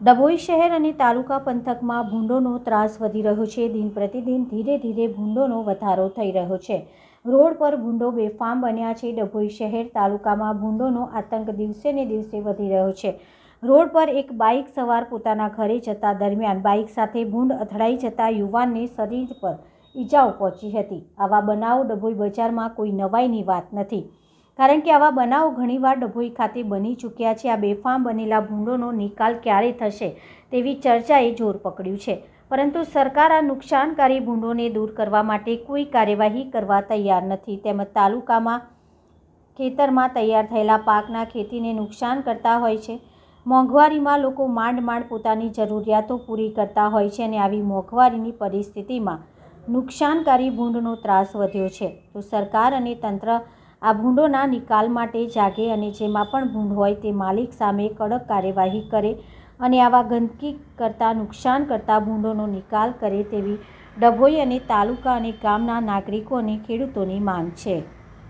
ડભોઈ શહેર અને તાલુકા પંથકમાં ભૂંડોનો ત્રાસ વધી રહ્યો છે. દિન પ્રતિદિન ધીરે ધીરે ભૂંડોનો વધારો થઈ રહ્યો છે. રોડ પર ભૂંડો બેફામ બન્યા છે. ડભોઈ શહેર તાલુકામાં ભૂંડોનો આતંક દિવસે ને દિવસે વધી રહ્યો છે. રોડ પર એક બાઇક સવાર પોતાના ઘરે જતા દરમિયાન બાઇક સાથે ભૂંડ અથડાઈ જતા યુવાનને શરીર પર ઈજાઓ પહોંચી હતી. આવા બનાવો ડભોઈ બજારમાં કોઈ નવાઈની વાત નથી. કારણ કે આવા બનાવો ઘણીવાર ડભોઈ ખાતે બની ચૂક્યા છે. આ બેફામ બનેલા ભૂંડોનો નિકાલ ક્યારે થશે તેવી ચર્ચાએ જોર પકડ્યું છે. પરંતુ સરકાર આ નુકસાનકારી ભૂંડોને દૂર કરવા માટે કોઈ કાર્યવાહી કરવા તૈયાર નથી. તેમજ તાલુકામાં, ખેતરમાં તૈયાર થયેલા પાકના ખેતીને નુકસાન કરતા હોય છે. મોંઘવારીમાં લોકો માંડ માંડ પોતાની જરૂરિયાતો પૂરી કરતા હોય છે અને આવી મોંઘવારીની પરિસ્થિતિમાં નુકસાનકારી ભૂંડનો ત્રાસ વધ્યો છે. તો સરકાર અને તંત્ર આ ભૂંડોના નિકાલ માટે જાગે અને જેમાં પણ ભૂંડ હોય તે માલિક સામે કડક કાર્યવાહી કરે અને આવા ગંદકી કરતા નુકસાન કરતા ભૂંડોનો નિકાલ કરે તેવી ડભોઈ અને તાલુકા અને ગામના નાગરિકો અને ખેડૂતોની માંગ છે.